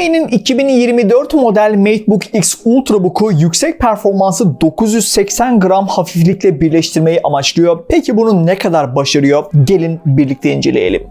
Huawei'nin 2024 model MateBook X Ultrabook'u yüksek performansı 980 gram hafiflikle birleştirmeyi amaçlıyor. Peki bunu ne kadar başarıyor? Gelin birlikte inceleyelim.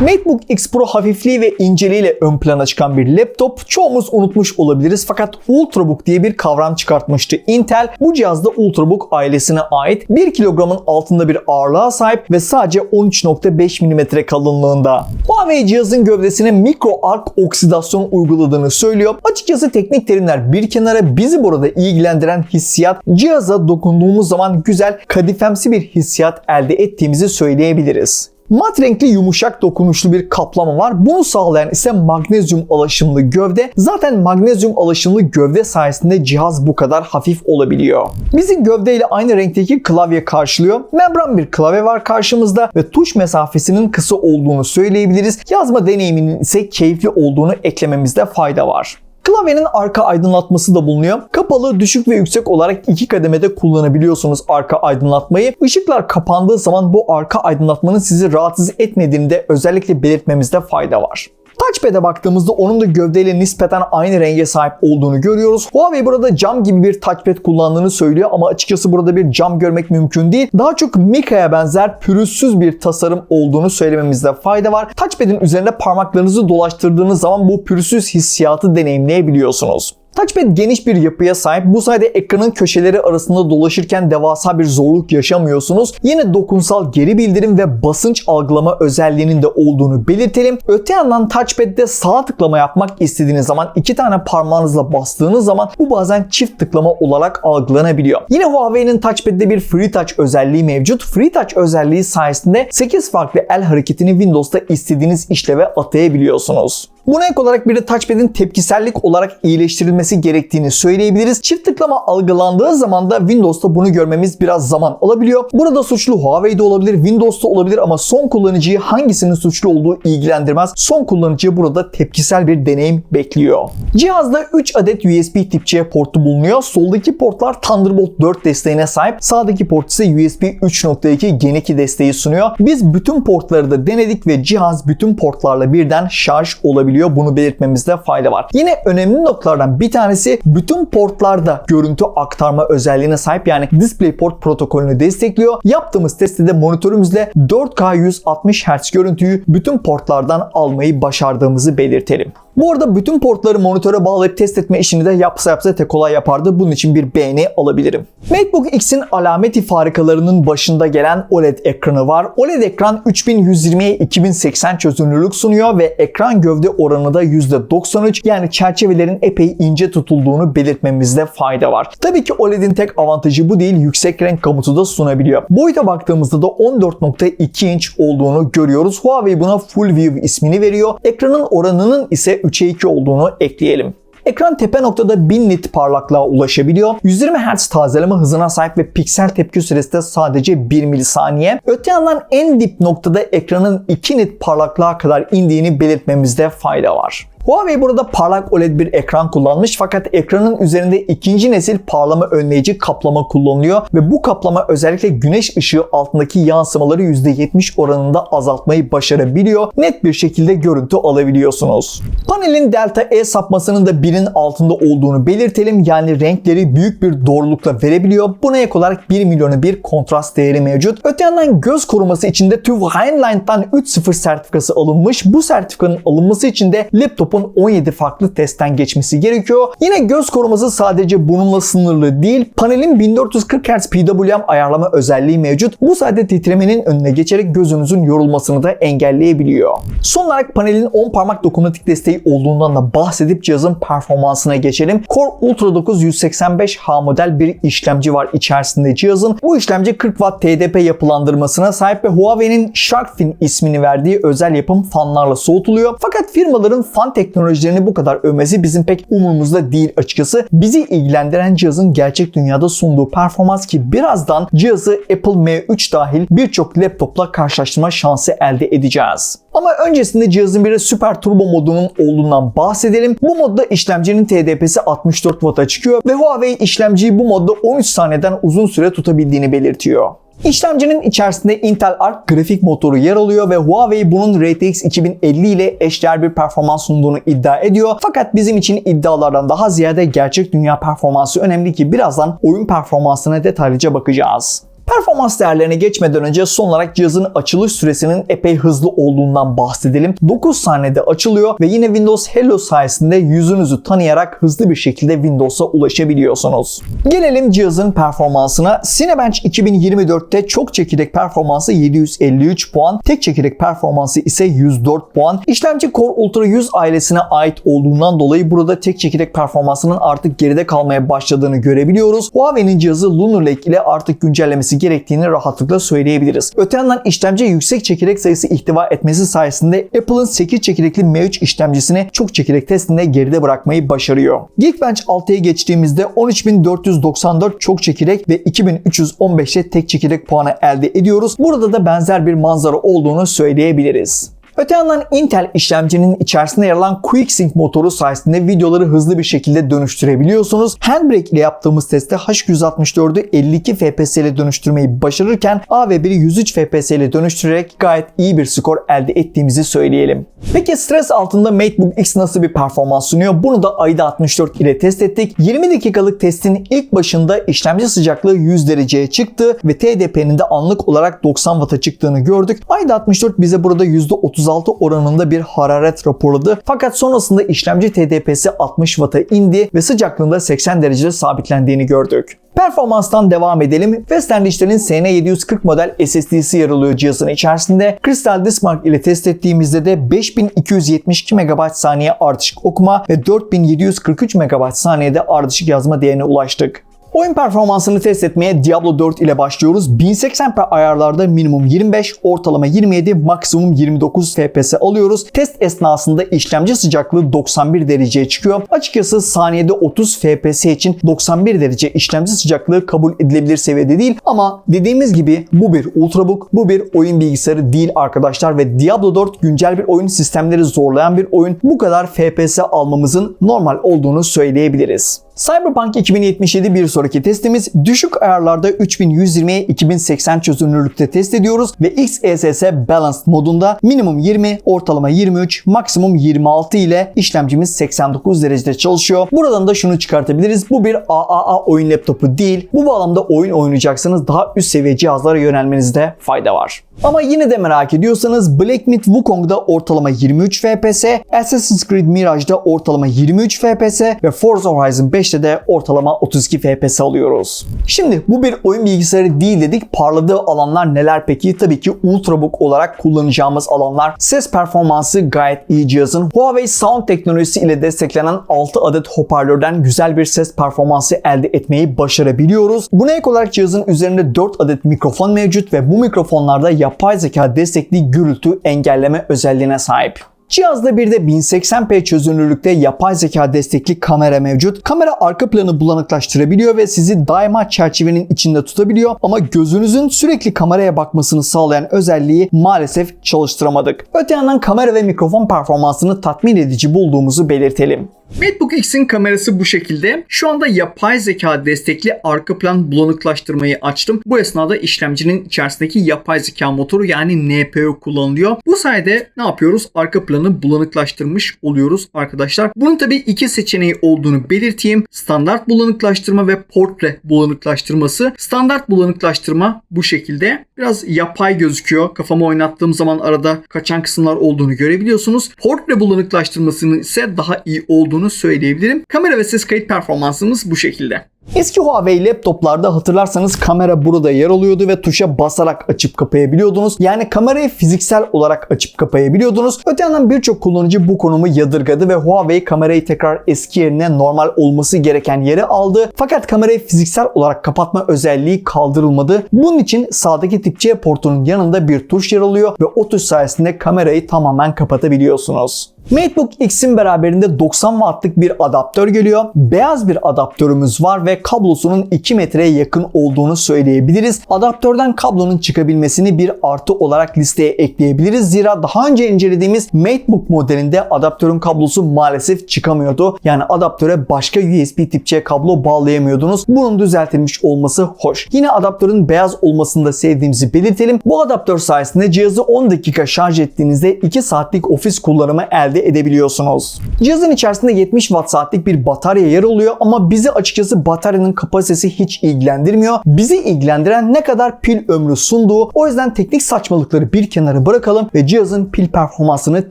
MacBook X Pro hafifliği ve inceliğiyle ön plana çıkan bir laptop çoğumuz unutmuş olabiliriz fakat Ultrabook diye bir kavram çıkartmıştı Intel. Bu cihazda Ultrabook ailesine ait 1 kilogramın altında bir ağırlığa sahip ve sadece 13.5 mm kalınlığında. Huawei cihazın gövdesine mikro ark oksidasyon uyguladığını söylüyor. Açıkçası teknik terimler bir kenara bizi burada ilgilendiren hissiyat cihaza dokunduğumuz zaman güzel kadifemsi bir hissiyat elde ettiğimizi söyleyebiliriz. Mat renkli yumuşak dokunuşlu bir kaplama var. Bunu sağlayan ise magnezyum alaşımlı gövde. Zaten magnezyum alaşımlı gövde sayesinde cihaz bu kadar hafif olabiliyor. Bizi gövdeyle aynı renkteki klavye karşılıyor. Membran bir klavye var karşımızda ve tuş mesafesinin kısa olduğunu söyleyebiliriz. Yazma deneyiminin ise keyifli olduğunu eklememizde fayda var. Klavyenin arka aydınlatması da bulunuyor. Kapalı, düşük ve yüksek olarak iki kademede kullanabiliyorsunuz arka aydınlatmayı. Işıklar kapandığı zaman bu arka aydınlatmanın sizi rahatsız etmediğini de özellikle belirtmemizde fayda var. Touchpad'e baktığımızda onun da gövdeyle nispeten aynı renge sahip olduğunu görüyoruz. Huawei burada cam gibi bir touchpad kullandığını söylüyor ama açıkçası burada bir cam görmek mümkün değil. Daha çok Mika'ya benzer pürüzsüz bir tasarım olduğunu söylememizde fayda var. Touchpad'in üzerinde parmaklarınızı dolaştırdığınız zaman bu pürüzsüz hissiyatı deneyimleyebiliyorsunuz. Touchpad geniş bir yapıya sahip. Bu sayede ekranın köşeleri arasında dolaşırken devasa bir zorluk yaşamıyorsunuz. Yine dokunsal geri bildirim ve basınç algılama özelliğinin de olduğunu belirtelim. Öte yandan Touchpad'de sağ tıklama yapmak istediğiniz zaman iki tane parmağınızla bastığınız zaman bu bazen çift tıklama olarak algılanabiliyor. Yine Huawei'nin Touchpad'de bir Free Touch özelliği mevcut. Free Touch özelliği sayesinde 8 farklı el hareketini Windows'ta istediğiniz işleve atayabiliyorsunuz. Buna ek olarak bir de touchpad'in tepkisellik olarak iyileştirilmesi gerektiğini söyleyebiliriz. Çift tıklama algılandığı zaman da Windows'ta bunu görmemiz biraz zaman alabiliyor. Burada suçlu Huawei'de olabilir, Windows'ta olabilir ama son kullanıcıyı hangisinin suçlu olduğu ilgilendirmez. Son kullanıcı burada tepkisel bir deneyim bekliyor. Cihazda 3 adet USB tip C portu bulunuyor. Soldaki portlar Thunderbolt 4 desteğine sahip. Sağdaki port ise USB 3.2 Gen 2 desteği sunuyor. Biz bütün portları da denedik ve cihaz bütün portlarla birden şarj olabiliyor. Bunu belirtmemizde fayda var. Yine önemli noktalardan bir tanesi bütün portlarda görüntü aktarma özelliğine sahip yani DisplayPort protokolünü destekliyor. Yaptığımız testte de monitörümüzle 4K 160 Hz görüntüyü bütün portlardan almayı başardığımızı belirtelim. Bu arada bütün portları monitöre bağlayıp test etme işini de yapsa yapsa tek kolay yapardı. Bunun için bir beğeni alabilirim. MacBook X'in alameti farikalarının başında gelen OLED ekranı var. OLED ekran 3120'ye 2080 çözünürlük sunuyor ve ekran gövde oranı da %93 yani çerçevelerin epey ince tutulduğunu belirtmemizde fayda var. Tabii ki OLED'in tek avantajı bu değil. Yüksek renk kamutu da sunabiliyor. Boyuta baktığımızda da 14.2 inç olduğunu görüyoruz. Huawei buna Full View ismini veriyor. Ekranın oranının ise 3'e 2 olduğunu ekleyelim. Ekran tepe noktada 1000 nit parlaklığa ulaşabiliyor. 120 Hz tazeleme hızına sahip ve piksel tepki süresi de sadece 1 milisaniye. Öte yandan en dip noktada ekranın 2 nit parlaklığa kadar indiğini belirtmemizde fayda var. Huawei burada parlak OLED bir ekran kullanmış fakat ekranın üzerinde ikinci nesil parlama önleyici kaplama kullanılıyor ve bu kaplama özellikle güneş ışığı altındaki yansımaları %70 oranında azaltmayı başarabiliyor. Net bir şekilde görüntü alabiliyorsunuz. Panelin Delta E sapmasının da birinin altında olduğunu belirtelim. Yani renkleri büyük bir doğrulukla verebiliyor. Buna ek olarak 1 milyonu bir kontrast değeri mevcut. Öte yandan göz koruması için de TÜV Heinlein'dan 3.0 sertifikası alınmış. Bu sertifikanın alınması için de laptopun laptopun 17 farklı testten geçmesi gerekiyor. Yine göz koruması sadece bununla sınırlı değil. Panelin 1440 Hz PWM ayarlama özelliği mevcut. Bu sayede titremenin önüne geçerek gözünüzün yorulmasını da engelleyebiliyor. Son olarak panelin 10 parmak dokunmatik desteği olduğundan da bahsedip cihazın performansına geçelim. Core Ultra 9 185H model bir işlemci var içerisinde cihazın. Bu işlemci 40 Watt TDP yapılandırmasına sahip ve Huawei'nin Shark ismini verdiği özel yapım fanlarla soğutuluyor. Fakat firmaların fan teknolojilerini bu kadar övmesi bizim pek umurumuzda değil açıkçası. Bizi ilgilendiren cihazın gerçek dünyada sunduğu performans ki birazdan cihazı Apple M3 dahil birçok laptopla karşılaştırma şansı elde edeceğiz. Ama öncesinde cihazın bir de Super Turbo modunun olduğundan bahsedelim. Bu modda işlemcinin TDP'si 64 Watt'a çıkıyor ve Huawei işlemciyi bu modda 13 saniyeden uzun süre tutabildiğini belirtiyor. İşlemcinin içerisinde Intel Arc grafik motoru yer alıyor ve Huawei bunun RTX 2050 ile eşdeğer bir performans sunduğunu iddia ediyor. Fakat bizim için iddialardan daha ziyade gerçek dünya performansı önemli ki birazdan oyun performansına detaylıca bakacağız. Performans değerlerine geçmeden önce son olarak cihazın açılış süresinin epey hızlı olduğundan bahsedelim. 9 saniyede açılıyor ve yine Windows Hello sayesinde yüzünüzü tanıyarak hızlı bir şekilde Windows'a ulaşabiliyorsunuz. Gelelim cihazın performansına. Cinebench 2024'te çok çekirdek performansı 753 puan, tek çekirdek performansı ise 104 puan. İşlemci Core Ultra 100 ailesine ait olduğundan dolayı burada tek çekirdek performansının artık geride kalmaya başladığını görebiliyoruz. Huawei'nin cihazı Lunar Lake ile artık güncellemesi gerektiğini rahatlıkla söyleyebiliriz. Öte yandan işlemci yüksek çekirdek sayısı ihtiva etmesi sayesinde Apple'ın 8 çekirdekli M3 işlemcisini çok çekirdek testinde geride bırakmayı başarıyor. Geekbench 6'ya geçtiğimizde 13494 çok çekirdek ve 2315'te tek çekirdek puanı elde ediyoruz. Burada da benzer bir manzara olduğunu söyleyebiliriz. Öte yandan Intel işlemcinin içerisinde yer alan QuickSync motoru sayesinde videoları hızlı bir şekilde dönüştürebiliyorsunuz. Handbrake ile yaptığımız testte H164'ü 52 FPS ile dönüştürmeyi başarırken A1'i 103 FPS ile dönüştürerek gayet iyi bir skor elde ettiğimizi söyleyelim. Peki stres altında MateBook X nasıl bir performans sunuyor? Bunu da AIDA 64 ile test ettik. 20 dakikalık testin ilk başında işlemci sıcaklığı 100 dereceye çıktı ve TDP'nin de anlık olarak 90 Watt'a çıktığını gördük. AIDA 64 bize burada %30 36 oranında bir hararet raporladı. Fakat sonrasında işlemci TDP'si 60 Watt'a indi ve sıcaklığında 80 derecede sabitlendiğini gördük. Performanstan devam edelim. Western Digital'in SN740 model SSD'si yer alıyor cihazın içerisinde. Crystal Diskmark ile test ettiğimizde de 5272 MB saniye ardışık okuma ve 4743 MB saniyede ardışık yazma değerine ulaştık. Oyun performansını test etmeye Diablo 4 ile başlıyoruz. 1080p ayarlarda minimum 25, ortalama 27, maksimum 29 FPS alıyoruz. Test esnasında işlemci sıcaklığı 91 dereceye çıkıyor. Açıkçası saniyede 30 FPS için 91 derece işlemci sıcaklığı kabul edilebilir seviyede değil ama dediğimiz gibi bu bir ultrabook, bu bir oyun bilgisayarı değil arkadaşlar ve Diablo 4 güncel bir oyun sistemleri zorlayan bir oyun. Bu kadar FPS almamızın normal olduğunu söyleyebiliriz. Cyberpunk 2077 bir sonraki testimiz düşük ayarlarda 3120'ye 2080 çözünürlükte test ediyoruz ve XeSS Balanced modunda minimum 20, ortalama 23, maksimum 26 ile işlemcimiz 89 derecede çalışıyor. Buradan da şunu çıkartabiliriz. Bu bir AAA oyun laptopu değil. Bu bağlamda oyun oynayacaksanız daha üst seviye cihazlara yönelmenizde fayda var. Ama yine de merak ediyorsanız Black Myth Wukong'da ortalama 23 FPS, Assassin's Creed Mirage'da ortalama 23 FPS ve Forza Horizon 5'te de ortalama 32 FPS alıyoruz. Şimdi bu bir oyun bilgisayarı değil dedik. Parladığı alanlar neler peki? Tabii ki Ultrabook olarak kullanacağımız alanlar. Ses performansı gayet iyi cihazın. Huawei Sound teknolojisi ile desteklenen 6 adet hoparlörden güzel bir ses performansı elde etmeyi başarabiliyoruz. Buna ek olarak cihazın üzerinde 4 adet mikrofon mevcut ve bu mikrofonlarda yapay zeka destekli gürültü engelleme özelliğine sahip. Cihazda bir de 1080p çözünürlükte yapay zeka destekli kamera mevcut. Kamera arka planı bulanıklaştırabiliyor ve sizi daima çerçevenin içinde tutabiliyor ama gözünüzün sürekli kameraya bakmasını sağlayan özelliği maalesef çalıştıramadık. Öte yandan kamera ve mikrofon performansını tatmin edici bulduğumuzu belirtelim. MacBook X'in kamerası bu şekilde. Şu anda yapay zeka destekli arka plan bulanıklaştırmayı açtım. Bu esnada işlemcinin içerisindeki yapay zeka motoru yani NPU kullanılıyor. Bu sayede ne yapıyoruz? Arka planı bulanıklaştırmış oluyoruz arkadaşlar. Bunun tabi iki seçeneği olduğunu belirteyim. Standart bulanıklaştırma ve portre bulanıklaştırması. Standart bulanıklaştırma bu şekilde. Biraz yapay gözüküyor. Kafamı oynattığım zaman arada kaçan kısımlar olduğunu görebiliyorsunuz. Portre bulanıklaştırmasının ise daha iyi olduğunu olduğunu söyleyebilirim. Kamera ve ses kayıt performansımız bu şekilde. Eski Huawei laptoplarda hatırlarsanız kamera burada yer alıyordu ve tuşa basarak açıp kapayabiliyordunuz. Yani kamerayı fiziksel olarak açıp kapayabiliyordunuz. Öte yandan birçok kullanıcı bu konumu yadırgadı ve Huawei kamerayı tekrar eski yerine normal olması gereken yere aldı. Fakat kamerayı fiziksel olarak kapatma özelliği kaldırılmadı. Bunun için sağdaki tip C portunun yanında bir tuş yer alıyor ve o tuş sayesinde kamerayı tamamen kapatabiliyorsunuz. MacBook X'in beraberinde 90 wattlık bir adaptör geliyor. Beyaz bir adaptörümüz var ve kablosunun 2 metreye yakın olduğunu söyleyebiliriz. Adaptörden kablonun çıkabilmesini bir artı olarak listeye ekleyebiliriz. Zira daha önce incelediğimiz MateBook modelinde adaptörün kablosu maalesef çıkamıyordu. Yani adaptöre başka USB tip C kablo bağlayamıyordunuz. Bunun düzeltilmiş olması hoş. Yine adaptörün beyaz olmasını da sevdiğimizi belirtelim. Bu adaptör sayesinde cihazı 10 dakika şarj ettiğinizde 2 saatlik ofis kullanımı elde edebiliyorsunuz. Cihazın içerisinde 70 watt saatlik bir batarya yer alıyor ama bizi açıkçası bataryanın kapasitesi hiç ilgilendirmiyor. Bizi ilgilendiren ne kadar pil ömrü sunduğu. O yüzden teknik saçmalıkları bir kenara bırakalım ve cihazın pil performansını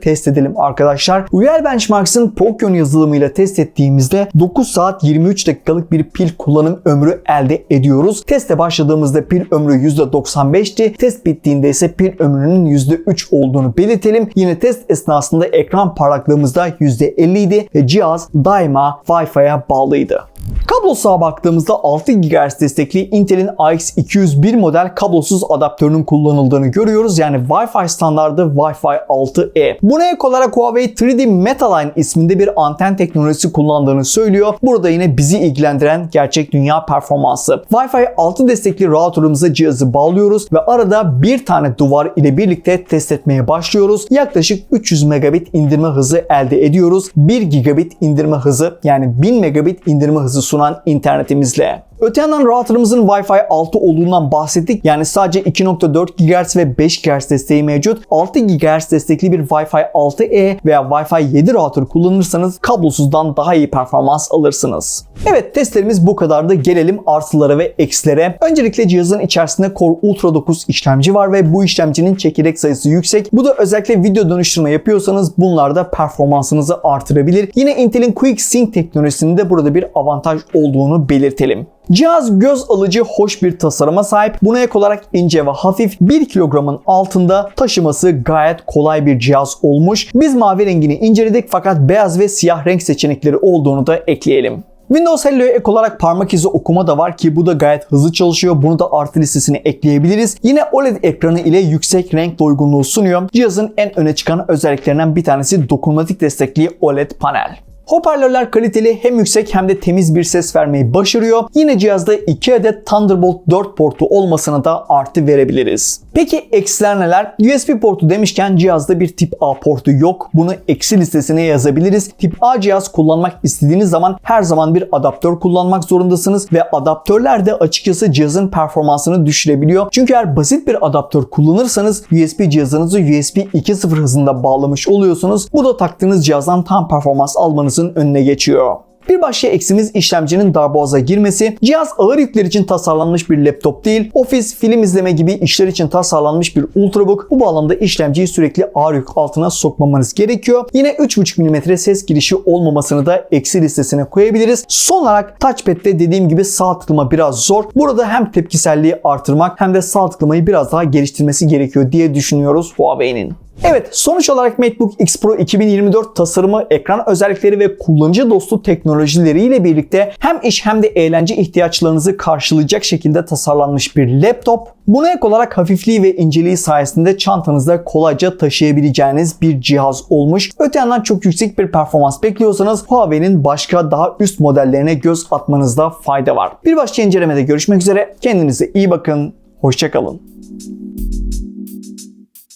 test edelim arkadaşlar. Uyel Benchmarks'ın Pokyon yazılımıyla test ettiğimizde 9 saat 23 dakikalık bir pil kullanım ömrü elde ediyoruz. Teste başladığımızda pil ömrü %95'ti. Test bittiğinde ise pil ömrünün %3 olduğunu belirtelim. Yine test esnasında ekran parlaklığımızda %50 idi ve cihaz daima Wi-Fi'ye bağlıydı. Kablosuğa baktığımızda 6 GHz destekli Intel'in AX201 model kablosuz adaptörünün kullanıldığını görüyoruz. Yani Wi-Fi standardı Wi-Fi 6E. Buna ek olarak Huawei 3D Metaline isminde bir anten teknolojisi kullandığını söylüyor. Burada yine bizi ilgilendiren gerçek dünya performansı. Wi-Fi 6 destekli router'ımıza cihazı bağlıyoruz ve arada bir tane duvar ile birlikte test etmeye başlıyoruz. Yaklaşık 300 megabit indirme hızı elde ediyoruz. 1 gigabit indirme hızı yani 1000 megabit indirme hızı sunan internetimizle. Öte yandan routerımızın Wi-Fi 6 olduğundan bahsettik. Yani sadece 2.4 GHz ve 5 GHz desteği mevcut. 6 GHz destekli bir Wi-Fi 6E veya Wi-Fi 7 router kullanırsanız kablosuzdan daha iyi performans alırsınız. Evet testlerimiz bu kadardı. Gelelim artılara ve eksilere. Öncelikle cihazın içerisinde Core Ultra 9 işlemci var ve bu işlemcinin çekirdek sayısı yüksek. Bu da özellikle video dönüştürme yapıyorsanız bunlarda performansınızı artırabilir. Yine Intel'in Quick Sync teknolojisinin de burada bir avantaj olduğunu belirtelim. Cihaz göz alıcı hoş bir tasarıma sahip. Buna ek olarak ince ve hafif 1 kilogramın altında taşıması gayet kolay bir cihaz olmuş. Biz mavi rengini inceledik fakat beyaz ve siyah renk seçenekleri olduğunu da ekleyelim. Windows Hello'ya ek olarak parmak izi okuma da var ki bu da gayet hızlı çalışıyor. Bunu da artı listesine ekleyebiliriz. Yine OLED ekranı ile yüksek renk doygunluğu sunuyor. Cihazın en öne çıkan özelliklerinden bir tanesi dokunmatik destekli OLED panel. Hoparlörler kaliteli hem yüksek hem de temiz bir ses vermeyi başarıyor. Yine cihazda 2 adet Thunderbolt 4 portu olmasına da artı verebiliriz. Peki eksiler neler? USB portu demişken cihazda bir tip A portu yok. Bunu eksi listesine yazabiliriz. Tip A cihaz kullanmak istediğiniz zaman her zaman bir adaptör kullanmak zorundasınız ve adaptörler de açıkçası cihazın performansını düşürebiliyor. Çünkü eğer basit bir adaptör kullanırsanız USB cihazınızı USB 2.0 hızında bağlamış oluyorsunuz. Bu da taktığınız cihazdan tam performans almanızın önüne geçiyor. Bir başka eksimiz işlemcinin darboğaza girmesi. Cihaz ağır yükler için tasarlanmış bir laptop değil, ofis, film izleme gibi işler için tasarlanmış bir ultrabook. Bu bağlamda işlemciyi sürekli ağır yük altına sokmamanız gerekiyor. Yine 3.5 mm ses girişi olmamasını da eksi listesine koyabiliriz. Son olarak touchpad'de dediğim gibi sağ tıklama biraz zor. Burada hem tepkiselliği artırmak hem de sağ tıklamayı biraz daha geliştirmesi gerekiyor diye düşünüyoruz Huawei'nin. Evet sonuç olarak MacBook X Pro 2024 tasarımı, ekran özellikleri ve kullanıcı dostu teknolojileriyle birlikte hem iş hem de eğlence ihtiyaçlarınızı karşılayacak şekilde tasarlanmış bir laptop. Buna ek olarak hafifliği ve inceliği sayesinde çantanızda kolayca taşıyabileceğiniz bir cihaz olmuş. Öte yandan çok yüksek bir performans bekliyorsanız Huawei'nin başka daha üst modellerine göz atmanızda fayda var. Bir başka incelemede görüşmek üzere. Kendinize iyi bakın. Hoşçakalın.